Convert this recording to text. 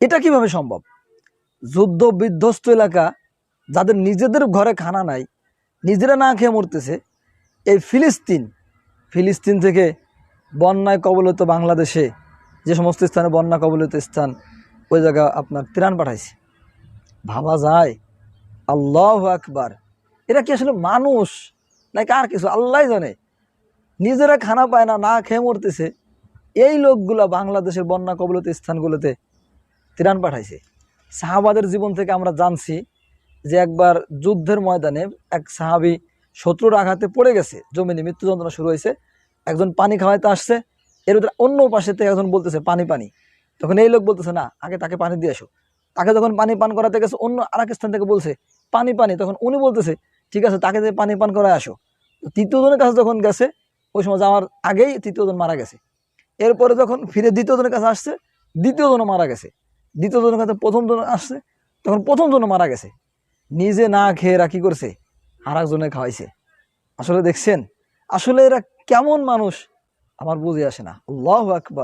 এটা কীভাবে সম্ভব? যুদ্ধ বিধ্বস্ত এলাকা যাদের নিজেদের ঘরে খানা নাই, নিজেরা না খেয়ে মরতেছে, এই ফিলিস্তিন ফিলিস্তিন থেকে বন্যায় কবলিত বাংলাদেশে যে সমস্ত স্থানে বন্যা কবলিত স্থান, ওই জায়গা আপনার ত্রাণ পাঠাইছে। ভাবা যায়? আল্লাহ আকবার। এরা কি আসলে মানুষ? নাকি আর কিছু? আল্লাহ জানে। নিজেরা খানা পায় না না খেয়ে মরতেছে। এই লোকগুলা বাংলাদেশের বন্যা কবলিত স্থানগুলোতে ত্রাণ পাঠাইছে। সাহাবাদের জীবন থেকে আমরা জানছি যে একবার যুদ্ধের ময়দানে এক সাহাবি শত্রুর আঘাতে পড়ে গেছে, জমিনে মৃত্যু যন্ত্রণা শুরু হয়েছে, একজন পানি খাওয়াইতে আসছে, এর ভিতরে অন্য পাশে থেকে একজন বলতেছে, পানি পানি। তখন এই লোক বলতেছে, না, আগে তাকে পানি দিয়ে আসো। তাকে যখন পানি পান করাতে গেছে, অন্য আরেক স্থান থেকে বলছে, পানি পানি। তখন উনি বলতেছে, ঠিক আছে, তাকে যে পানি পান করায় আসো। তৃতীয়জনের কাছে যখন গেছে, ওই সময় যাওয়ার আগেই তৃতীয়জন মারা গেছে। এরপরে যখন ফিরে দ্বিতীয়জনের কাছে আসছে, দ্বিতীয়জনও মারা গেছে। দ্বিতীয়জনের কাছে প্রথম জন আসছে, তখন প্রথম জন মারা গেছে। নিজে না খেয়ে এরা কি করছে? আর একজনে খাওয়াইছে। আসলে দেখছেন, আসলে এরা কেমন মানুষ? আমার বুঝে আসে না। আল্লাহ আকবার।